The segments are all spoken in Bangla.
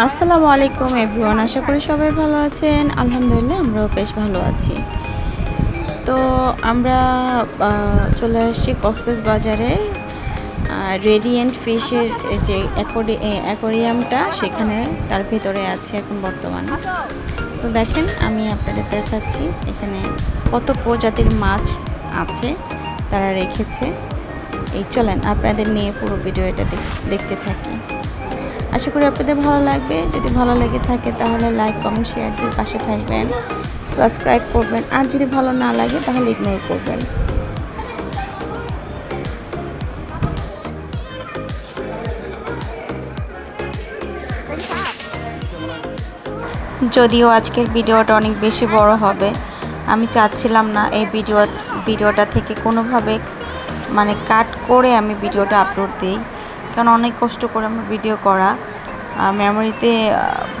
আসসালামু আলাইকুম এভরিওয়ান আশা করি সবাই ভালো আছেন। আলহামদুলিল্লাহ, আমরাও বেশ ভালো আছি। তো আমরা চলে আসছি কক্সেস বাজারে। রেডিয়েন্ট ফিশের যে অ্যাকোরিয়ামটা সেখানে তার ভিতরে আছে এখন বর্তমানে। তো দেখেন, আমি আপনাদের দেখাচ্ছি, এখানে কত প্রজাতির মাছ আছে তারা রেখেছে। এই চলেন, আপনাদের নিয়ে পুরো ভিডিওটা দেখ- দেখতে থাকি। আশা করি আপনাদের ভালো লাগবে। যদি ভালো লেগে থাকে তাহলে লাইক কমেন্ট শেয়ার দিয়ে পাশে থাকবেন। সাবস্ক্রাইব করবেন। আর যদি ভালো না লাগে তাহলে ইগনোর করবেন। যদিও আজকের ভিডিওটা অনেক বেশি বড় হবে, আমি চাচ্ছিলাম না এই ভিডিও ভিডিওটা থেকে কোনোভাবে মানে কাট করে আমি ভিডিওটা আপলোড দিই। কারণ অনেক কষ্ট করে আমার ভিডিও করা। মেমোরিতে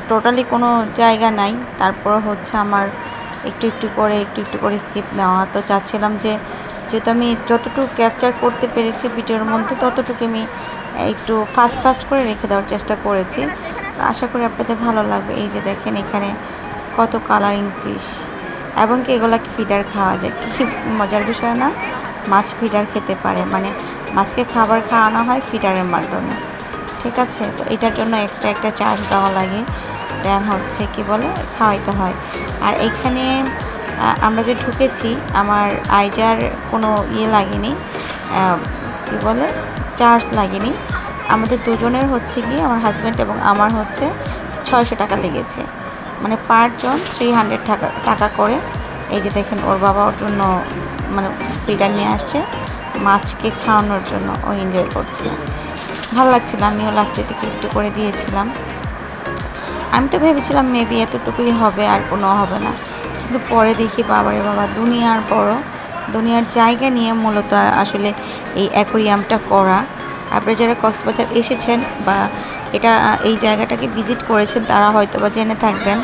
টোটালি কোনো জায়গা নাই। তারপর হচ্ছে আমার একটু একটু করে, একটু একটু করে স্কিপ নেওয়া। তো চাচ্ছিলাম যে, যেহেতু আমি যতটুকু ক্যাপচার করতে পেরেছি ভিডিওর মধ্যে, ততটুকু আমি একটু ফাস্ট ফাস্ট করে রেখে দেওয়ার চেষ্টা করেছি। তো আশা করি আপনাদের ভালো লাগবে। এই যে দেখেন এখানে কত কালারিং ফিশ এবং কি এগুলাকে ফিডার খাওয়া যায়? কী মজার বিষয় না? মাছ ফিডার খেতে পারে। মানে মাছকে খাবার খাওয়ানো হয় ফিটারের মাধ্যমে। ঠিক আছে? তো এটার জন্য এক্সট্রা একটা চার্জ দেওয়া লাগে। দেন হচ্ছে কি বলে? খাওয়াইতে হয়। আর এখানে আমরা যে ঢুকেছি, আমার আইজার কোনো ইয়ে লাগেনি কি বলে? চার্জ লাগেনি। আমাদের দুজনের হচ্ছে গিয়ে, আমার হাজব্যান্ড এবং আমার হচ্ছে ছয়শো টাকা লেগেছে। মানে পার জন থ্রি হান্ড্রেড টাকা টাকা করে। এই যে দেখেন, ওর বাবা ওর জন্য মানে ফ্রিডার নিয়ে আসছে। মাছকে খাওয়ানোর জন্য ও এনজয় করছে ভালো লাগছিল, আমিও লাস্টের দিকে একটু করে দিয়েছিলাম। আমি তো ভেবেছিলাম মেবি এতটুকুই হবে আর কোনো হবে না। কিন্তু পরে দেখি বাবারে বাবা, দুনিয়ার বড়। দুনিয়ার জায়গা নিয়ে মূলত আসলে এই অ্যাকোরিয়ামটা করা। আপনারা যারা কক্সবাজার এসেছেন বা এটা, এই জায়গাটাকে ভিজিট করেছেন, তারা হয়তো বা জেনে থাকবেন।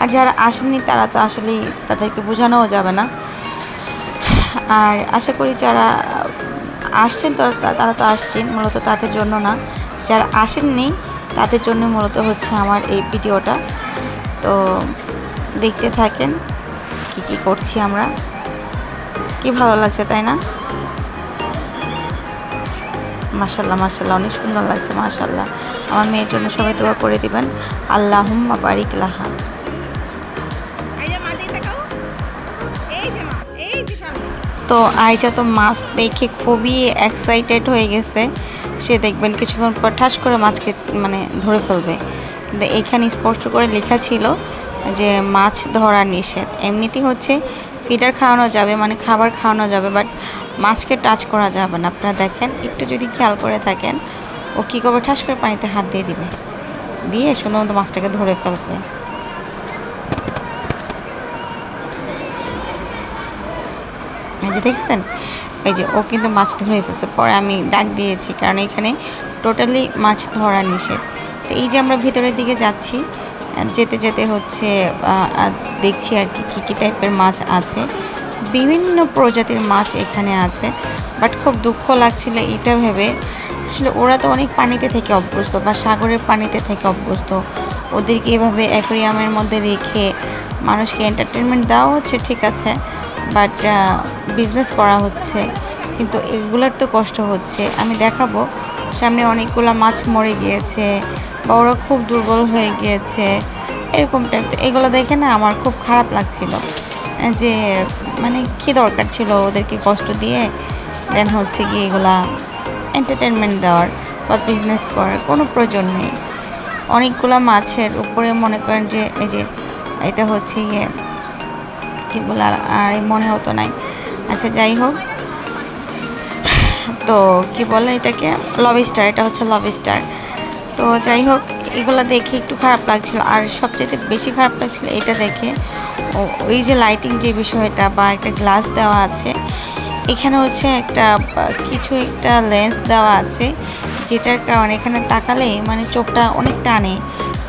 আর যারা আসেননি, তারা তো আসলেই তাদেরকে বোঝানোও যাবে না। আর আশা করি যারা আসছেন, তারা তারা তো আসছেন, মূলত তাদের জন্য না। যারা আসেননি, তাদের জন্য মূলত হচ্ছে আমার এই ভিডিওটা। তো দেখতে থাকেন কি কি করছি আমরা। কি ভালো লাগছে, তাই না? মাশাল্লাহ মাশাল্লাহ, অনেক সুন্দর লাগছে, মাশাল্লাহ। আমার মেয়ের জন্য সবাই দোয়া করে দিবেন। আল্লাহুম্মা বারিক লাহা। তো আইজা তো মাছ দেখে খুবই এক্সাইটেড হয়ে গেছে। সে দেখবেন কিছুক্ষণ পর ঠাস করে মাছকে মানে ধরে ফেলবে। কিন্তু এখানে স্পষ্ট করে লেখা ছিল যে মাছ ধরা নিষেধ। এমনিতেই হচ্ছে ফিডার খাওয়ানো যাবে মানে খাবার খাওয়ানো যাবে বাট মাছকে টাচ করা যাবে না। আপনারা দেখেন, একটু যদি খেয়াল করে থাকেন, ও কী করবে? ঠাস করে পানিতে হাত দিয়ে দিবে। দিয়ে সুন্দর মতো মাছটাকে ধরে ফেলবে। এই যে দেখছেন? এই যে ও কিন্তু মাছ ধরে ফেলছে। পরে আমি ডাক দিয়েছি, কারণ এখানে টোটালি মাছ ধরা নিষেধ। তো এই যে আমরা ভিতরের দিকে যাচ্ছি, যেতে যেতে হচ্ছে দেখছি আর কি, কী কী টাইপের মাছ আছে। বিভিন্ন প্রজাতির মাছ এখানে আছে বাট খুব দুঃখ লাগছিল এটা ভেবে। আসলে ওরা তো অনেক পানিতে থেকে অভ্যস্ত বা সাগরের পানিতে থেকে অভ্যস্ত। ওদেরকে এভাবে অ্যাকোরিয়ামের মধ্যে রেখে মানুষকে এন্টারটেনমেন্ট দেওয়া হচ্ছে, ঠিক আছে। বাট বিজনেস করা হচ্ছে। কিন্তু এগুলোর তো কষ্ট হচ্ছে। আমি দেখাবো। সামনে অনেকগুলো মাছ মরে গিয়েছে বা ওরা খুব দুর্বল হয়ে গিয়েছে। এরকম টাইপ এগুলো দেখে না আমার খুব খারাপ লাগছিল। যে মানে কী দরকার ছিল ওদেরকে কষ্ট দিয়ে? দেন হচ্ছে কি এগুলা এন্টারটেনমেন্ট দেওয়ার বা বিজনেস করার। কোনো প্রয়োজন নেই। অনেকগুলো মাছের উপরে মনে করেন যে, এই যে, এটা হচ্ছে ইয়ে কি বলে আর মনে হতো নাই। আচ্ছা যাই হোক। তো কি বলে এটাকে? লবিস্টার এটা হচ্ছে লবিস্টার তো যাই হোক, এগুলো দেখে একটু খারাপ লাগছিল। আর সবচেয়ে বেশি খারাপ লাগছিল এটা দেখে। ওই যে লাইটিং যে বিষয়টা বা একটা গ্লাস দেওয়া আছে, এখানে হচ্ছে একটা কিছু একটা লেন্স দেওয়া আছে, যেটার কারণে এখানে তাকালে মানে চোখটা অনেক টানে।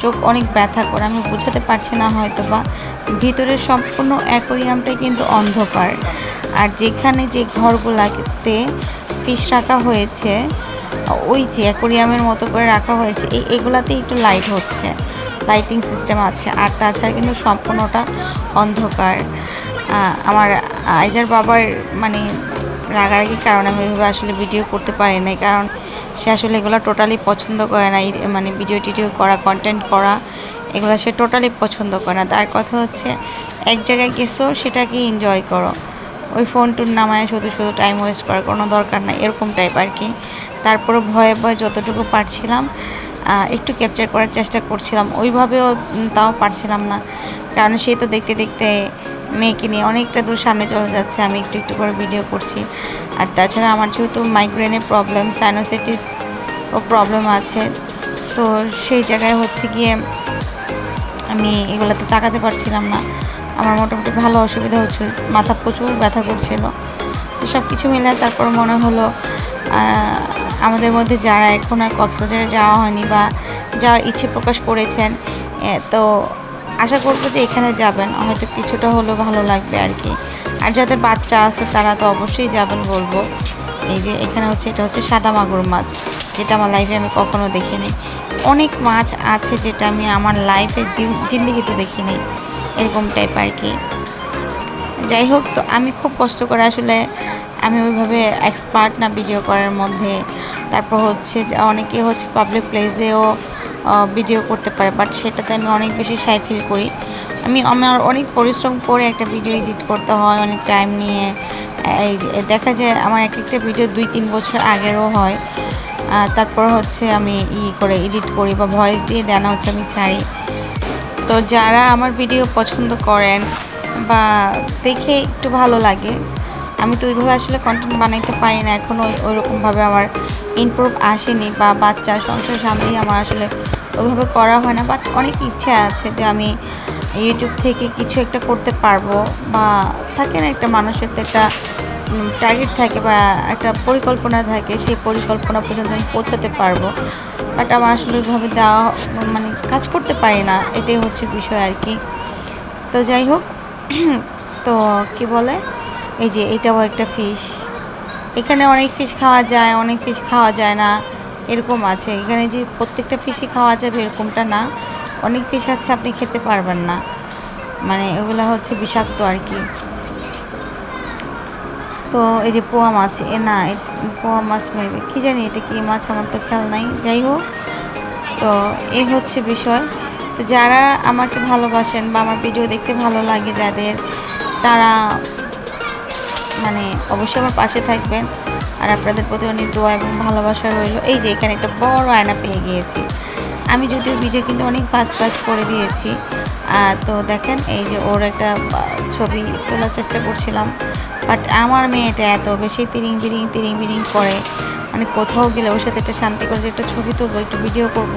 চোখ অনেক ব্যথা করে, আমি বোঝাতে পারছি না হয়তো বা ভিতরের সম্পূর্ণ অ্যাকোরিয়ামটাই কিন্তু অন্ধকার। আর যেখানে যে ঘরগুলাতে ফিশ রাখা হয়েছে, ওই যে অ্যাকোরিয়ামের মতো করে রাখা হয়েছে এই এগুলাতে একটু লাইট হচ্ছে লাইটিং সিস্টেম আছে। আর তাছাড়া কিন্তু সম্পূর্ণটা অন্ধকার। আমার আইজার বাবার মানে রাগারাগির কারণে আমি ওইভাবে আসলে ভিডিও করতে পারি নাই, কারণ সে আসলে এগুলো টোটালি পছন্দ করে না মানে ভিডিও টিডিও করা কন্টেন্ট করা, এগুলো সে টোটালি পছন্দ করে না। তার কথা হচ্ছে, এক জায়গায় গেছো, সেটাকে এনজয় করো। ওই ফোন টোন নামায় শুধু শুধু টাইম ওয়েস্ট করার কোনো দরকার নাই, এরকম টাইপ আর কি তারপরে ভয়ে ভয়ে যতটুকু পারছিলাম একটু ক্যাপচার করার চেষ্টা করছিলাম। ওইভাবেও তাও পারছিলাম না। কারণ সে তো দেখতে দেখতে মেয়েকে নিয়ে অনেকটা দূর সামনে চলে যাচ্ছে, আমি একটু একটু করে ভিডিও করছি। আর তাছাড়া আমার যেহেতু মাইগ্রেনের প্রবলেম সাইনোসাইটিস ও প্রবলেম আছে, তো সেই জায়গায় হচ্ছে গিয়ে আমি এগুলোতে তাকাতে পারছিলাম না। আমার মোটামুটি ভালো অসুবিধা হচ্ছে, মাথা প্রচুর ব্যথা করছিল। সব কিছু মিলে তারপর মনে হলো আমাদের মধ্যে যারা এখন আর কক্সবাজারে যাওয়া হয়নি বা যাওয়ার ইচ্ছে প্রকাশ করেছেন তো আশা করব যে এখানে যাবেন। হয়তো কিছুটা হলেও ভালো লাগবে আর কি আর যাদের বাচ্চা আছে, তারা তো অবশ্যই যাবেন বলব। এই যে এখানে হচ্ছে, এটা হচ্ছে সাদা মাগুর মাছ, যেটা আমার লাইফে আমি কখনো দেখিনি। অনেক মাছ আছে যেটা আমি আমার লাইফে জিন্দিগিতে দেখিনি, এরকম টাইপ আর কি যাই হোক, তো আমি খুব কষ্ট করে আসলে আমি ওইভাবে এক্সপার্ট না ভিডিও করার মধ্যে, তারপর হচ্ছে অনেকে হচ্ছে পাবলিক প্লেসেও ভিডিও করতে পারে বাট সেটাতে আমি অনেক বেশি সাই ফিল করি। আমি, আমার অনেক পরিশ্রম করে একটা ভিডিও এডিট করতে হয়, অনেক টাইম নিয়ে। এই দেখা যায় আমার এক একটা ভিডিও দুই তিন বছর আগেরও হয়। তারপর হচ্ছে আমি ই করে এডিট করি বা ভয়েস দিয়ে দেন হচ্ছে আমি ছাড়ি। তো যারা আমার ভিডিও পছন্দ করেন বা দেখে একটু ভালো লাগে, আমি তো ওইভাবে আসলে কন্টেন্ট বানাইতে পারি না। এখনও ওইরকমভাবে আমার ইমপ্রুভ আসেনি বা বাচ্চা সংসার সামনেই আমার আসলে ওইভাবে করা হয় না বাট অনেক ইচ্ছা আছে যে আমি ইউটিউব থেকে কিছু একটা করতে পারব বা থাকে না একটা মানুষের তো একটা টার্গেট থাকে বা একটা পরিকল্পনা থাকে, সেই পরিকল্পনা পর্যন্ত আমি পৌঁছাতে পারব। বাট আমার আসলে ওইভাবে দেওয়া মানে কাজ করতে পারি না, এটাই হচ্ছে বিষয় আর কি। তো যাই হোক, তো কি বলে, এই যে এটাও একটা ফিশ এখানে অনেক ফিশ খাওয়া যায়, অনেক ফিশ খাওয়া যায় না। এরকম আছে। এখানে যে প্রত্যেকটা ফিশই খাওয়া যাবে এরকমটা না। অনেক ফিশ আছে, আপনি খেতে পারবেন না। মানে এগুলো হচ্ছে বিষাক্ত আর কি। তো এই যে পোয়া মাছ, এ না পোয়া মাছ মেবি কী জানি এটা কি মাছ আমার তো খেয়াল নাই। যাই হোক, তো এই হচ্ছে বিষয়। তো যারা আমাকে ভালোবাসেন বা আমার ভিডিও দেখতে ভালো লাগে যাদের, তারা মানে অবশ্যই আমার পাশে থাকবেন। আর আপনাদের প্রতি অনেক দোয়া এবং ভালোবাসা রইল। এই যে এখানে একটা বড় আয়না পেয়ে গিয়েছি। আমি যদিও ভিডিও কিন্তু অনেক ফাস্ট ফাস্ট করে দিয়েছি। তো দেখেন, এই যে ওর একটা ছবি তোলার চেষ্টা করছিলাম। বাট আমার মেয়েটা এত বেশি তিরিং বিরিং তিরিং বিরিং করে। মানে কোথাও গেলে ওর সাথে একটা শান্তি করে যে একটা ছবি তুলবো, একটু ভিডিও করব,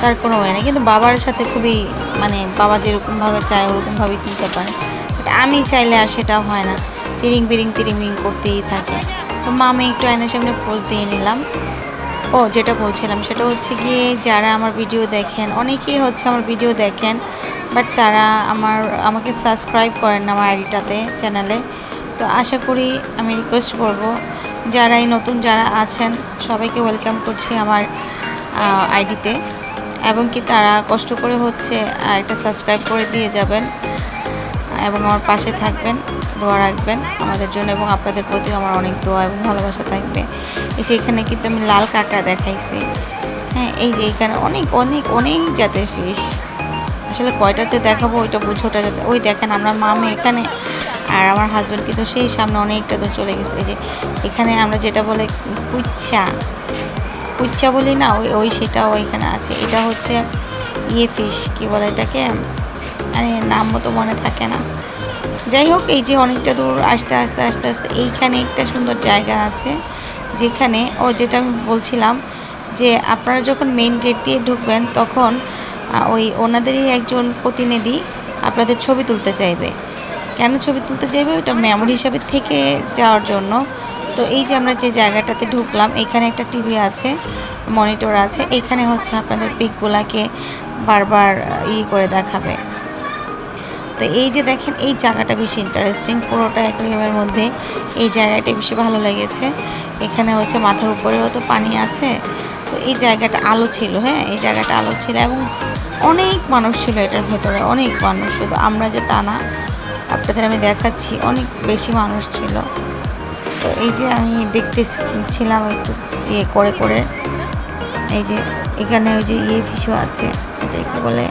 তার কোনো ওয়ে নেই। কিন্তু বাবার সাথে খুবই মানে বাবা যেরকমভাবে চায়, ওরকমভাবেই তুলতে পারে। বাট আমি চাইলে আর সেটা হয় না। তিরিং বিরিং তিরিং বিরিং করতেই থাকে। তো মা আমি একটু আয়নার সামনে পোজ দিয়ে নিলাম। ও, যেটা বলছিলাম, সেটা হচ্ছে গিয়ে যারা আমার ভিডিও দেখেন, অনেকেই হচ্ছে আমার ভিডিও দেখেন বাট তারা আমার, আমাকে সাবস্ক্রাইব করেন না আমার আইডিটাতে চ্যানেলে তো আশা করি আমি রিকোয়েস্ট করব যারা এই নতুন, যারা আছেন, সবাইকে ওয়েলকাম করছি আমার আইডিতে। এবং কি তারা কষ্ট করে হচ্ছে একটা সাবস্ক্রাইব করে দিয়ে যাবেন, এবং আমার পাশে থাকবেন। দোয়া রাখবেন আমাদের জন্য এবং আপনাদের প্রতিও আমার অনেক দোয়া এবং ভালোবাসা থাকবে। এই যে এখানে কিন্তু আমি লাল কাঁকড়া দেখাইছি। হ্যাঁ এই যে এখানে অনেক অনেক অনেক জাতের ফিশ আসলে কয়টা যে দেখাবো ওইটা বুঝে ওঠা যাচ্ছে ওই দেখেন আমরা মামে এখানে আর আমার হাজব্যান্ড কিন্তু সেই সামনে অনেকটা দূর চলে গেছে। যে এখানে আমরা যেটা বলে কুচ্ছা কুচ্চা বলি না, ওই ওই সেটাও এখানে আছে। এটা হচ্ছে ইয়ে ফিশ কি বলে এটাকে? আরে নাম মতো মনে থাকে না। যাই হোক, এই যে অনেকটা দূর, আসতে আসতে আসতে আসতে, এইখানে একটা সুন্দর জায়গা আছে, যেখানে, ও যেটা আমি বলছিলাম যে আপনারা যখন মেইন গেট দিয়ে ঢুকবেন, তখন ওই ওনাদেরই একজন প্রতিনিধি আপনাদের ছবি তুলতে চাইবে। কেন ছবি তুলতে চাইবে? ওটা মেমোরি হিসাবে থেকে যাওয়ার জন্য। তো এই যে আমরা যে জায়গাটাতে ঢুকলাম, এখানে একটা টিভি আছে মনিটর আছে এইখানে হচ্ছে আপনাদের পিকগুলাকে বারবার ই করে দেখাবে। তো এই যে দেখেন, এই জায়গাটা বেশি ইন্টারেস্টিং পুরোটা অ্যাকোয়ারিয়ামের মধ্যে এই জায়গাটা বেশি ভালো লেগেছে। এখানে হচ্ছে মাথার উপরেও তো পানি আছে। তো এই জায়গাটা আলো ছিল হ্যাঁ? এই জায়গাটা আলো ছিল এবং অনেক মানুষ ছিল এটার ভেতরে, অনেক মানুষ। শুধু আমরা যে তা না, আপনাদের আমি দেখাচ্ছি, অনেক বেশি মানুষ ছিল। তো এই যে আমি দেখতেছিলাম একটু ইয়ে করে করে, এই যে এখানে ওই যে ইয়ে ফিশও আছে এটা কি বলে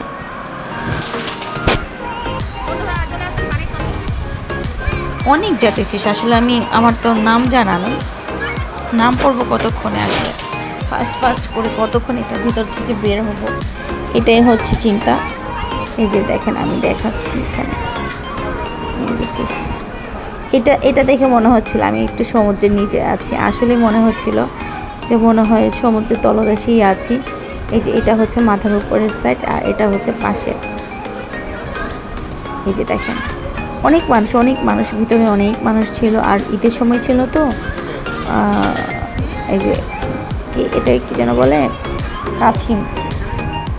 অনেক জাতের ফিশ আসলে আমি, আমার তো নাম জানা নেই। নাম পড়ব কতক্ষণে আসলে? ফার্স্ট ফার্স্ট করে কতক্ষণ এটার ভিতর থেকে বের হব? এটাই হচ্ছে চিন্তা। এই যে দেখেন, আমি দেখাচ্ছি এখানে। এই যে ফিশ এটা এটা দেখে মনে হচ্ছিল, আমি একটু সমুদ্রের নিচে আছি। আসলে মনে হচ্ছিল যে মনে হয় সমুদ্রের তলদেশেই আছি। এই যে এটা হচ্ছে মাথার উপরের সাইড আর এটা হচ্ছে পাশে এই যে দেখেন। অনেক মানুষ অনেক মানুষ, ভিতরে অনেক মানুষ ছিল আর ঈদের সময় ছিল তো। এই যে, কি এটা কি যেন বলে? কাছিম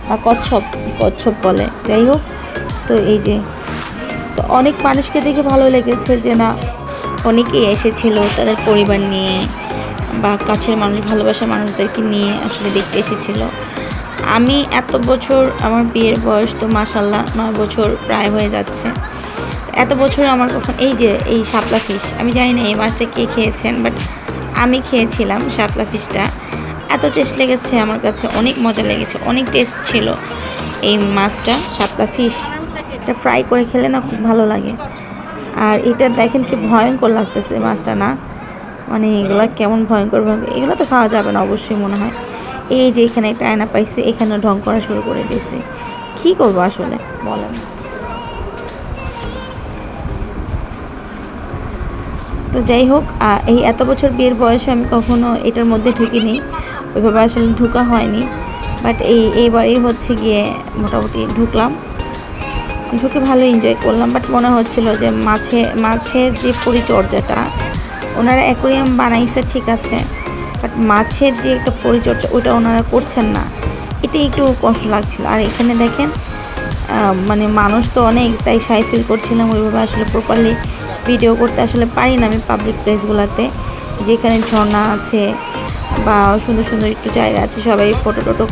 বা কচ্ছপ কচ্ছপ বলে। যাই হোক, তো এই যে, তো অনেক মানুষকে দেখে ভালো লেগেছে যে না, অনেকেই এসেছিল তাদের পরিবার নিয়ে বা কাছের মানুষ, ভালোবাসার মানুষদেরকে নিয়ে আসলে দেখতে এসেছিল। আমি এত বছর আমার বিয়ের বয়স তো মাসাল্লাহ নয় বছর প্রায় হয়ে যাচ্ছে। এত বছর আমার কখন এই যে, এই শাপলা ফিশ আমি জানি না এই মাছটা কে খেয়েছেন বাট আমি খেয়েছিলাম শাপলা ফিশটা এত টেস্ট লেগেছে, আমার কাছে অনেক মজা লেগেছে, অনেক টেস্ট ছিল এই মাছটা, শাপলা ফিশ এটা ফ্রাই করে খেলে না খুব ভালো লাগে। আর এটা দেখেন কি ভয়ঙ্কর লাগতেছে মাছটা না। মানে এগুলা কেমন ভয়ঙ্কর ভয়ঙ্কর। এগুলো তো খাওয়া যাবে না, অবশ্যই মনে হয়। এই যে এখানে একটা আয়না পাইছে এখানে ঢং করা শুরু করে দিয়েছে। কী করব আসলে? বলেন। তো যাই হোক এই এত বছর বিয়ের বয়সে আমি কখনো এটার মধ্যে ঢুকিনি। ওইভাবে আসলে ঢুকা হয়নি। বাট এই, এইবারই হচ্ছে গিয়ে মোটামুটি ঢুকলাম। ঢুকে ভালো এনজয় করলাম। বাট মনে হচ্ছিল যে মাছে, মাছের যে পরিচর্যাটা, ওনারা অ্যাকোরিয়াম বানাইছে, ঠিক আছে। বাট মাছের যে একটা পরিচর্যা ওটা ওনারা করছেন না। এটাই একটু কষ্ট লাগছিল। আর এখানে দেখেন মানে মানুষ তো অনেক, তাই সাই ফিল করছিলাম। ওইভাবে আসলে প্রপারলি ভিডিও করতে আসলে পারি না আমি পাবলিক প্লেসগুলোতে যেখানে ঝর্ণা আছে বা সুন্দর সুন্দর একটু জায়গা আছে, সবাই ফটো টোটো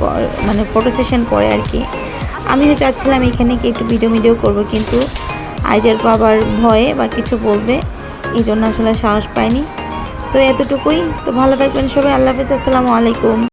মানে ফটো সেশন করে আর কি আমিও চাচ্ছিলাম এখানে কি একটু ভিডিও ভিডিও করব, কিন্তু আইজার বাবার ভয়ে বা কিছু বলবে এই জন্য আসলে সাহস পাইনি। তো এতটুকুই। তো ভালো থাকবেন সবাই, আল্লাহ হাফিজ, আসসালামু আলাইকুম।